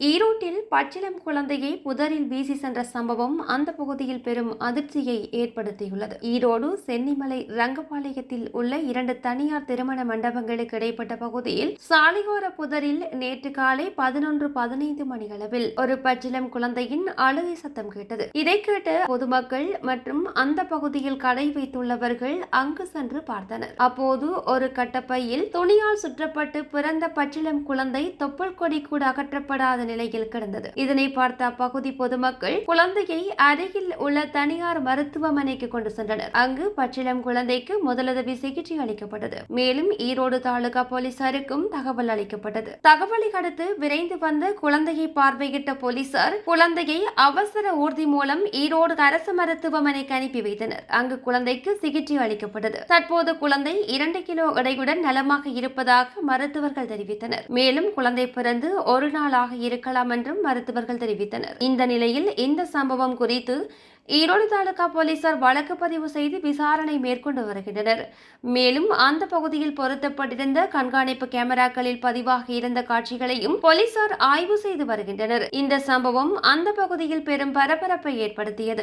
ஈரோட்டில் பச்சிளம் குழந்தையை புதரில் வீசி சென்ற சம்பவம் அந்த பகுதியில் பெரும் அதிர்ச்சியை ஏற்படுத்தியுள்ளது. ஈரோடு சென்னிமலை ரங்கபாளையத்தில் உள்ள இரண்டு தனியார் திருமண மண்டபங்களுக்கு இடைப்பட்ட பகுதியில் சாலையோர புதரில் நேற்று காலை பதினொன்று பதினைந்து மணியளவில் ஒரு பச்சிளம் குழந்தையின் அழுகை சத்தம் கேட்டது. இதை கேட்ட பொதுமக்கள் மற்றும் அந்த பகுதியில் கடை வைத்துள்ளவர்கள் அங்கு சென்று பார்த்தனர். அப்போது ஒரு கட்டப்பையில் துணியால் சுற்றப்பட்டு பிறந்த பச்சிளம் குழந்தை தொப்பல் கொடி கூட அகற்றப்படாத நிலையில் கிடந்தது. இதனை பார்த்த அப்பகுதி பொதுமக்கள் குழந்தையை அருகில் உள்ள தனியார் மருத்துவமனைக்கு கொண்டு சென்றனர். அங்கு பச்சிளம் குழந்தைக்கு முதலுதவி சிகிச்சை அளிக்கப்பட்டது. மேலும் ஈரோடு தாலுகா போலீசாருக்கும் தகவல் அளிக்கப்பட்டது. தகவலை அடுத்து விரைந்து வந்த குழந்தையை பார்வையிட்ட போலீசார் குழந்தையை அவசர ஊர்தி மூலம் ஈரோடு அரசு மருத்துவமனைக்கு அனுப்பி வைத்தனர். அங்கு குழந்தைக்கு சிகிச்சை அளிக்கப்பட்டது. தற்போது குழந்தை இரண்டு கிலோ எடையுடன் நலமாக இருப்பதாக மருத்துவர்கள் தெரிவித்தனர். மேலும் குழந்தை பிறந்து ஒரு நாளாக இருக்கலாம் என்றும் மருத்துவர்கள் தெரிவித்தனர். இந்த நிலையில் இந்த சம்பவம் குறித்து ஈரோடு தாலுகா போலீசார் வழக்கு பதிவு செய்து விசாரணை மேற்கொண்டு வருகின்றனர். மேலும் அந்த பகுதியில் பொருத்தப்பட்டிருந்த கண்காணிப்பு கேமராக்களில் பதிவாகி இருந்த காட்சிகளையும் போலீசார் ஆய்வு செய்து வருகின்றனர். இந்த சம்பவம் அந்த பகுதியில் பெரும் பரபரப்பை ஏற்படுத்தியது.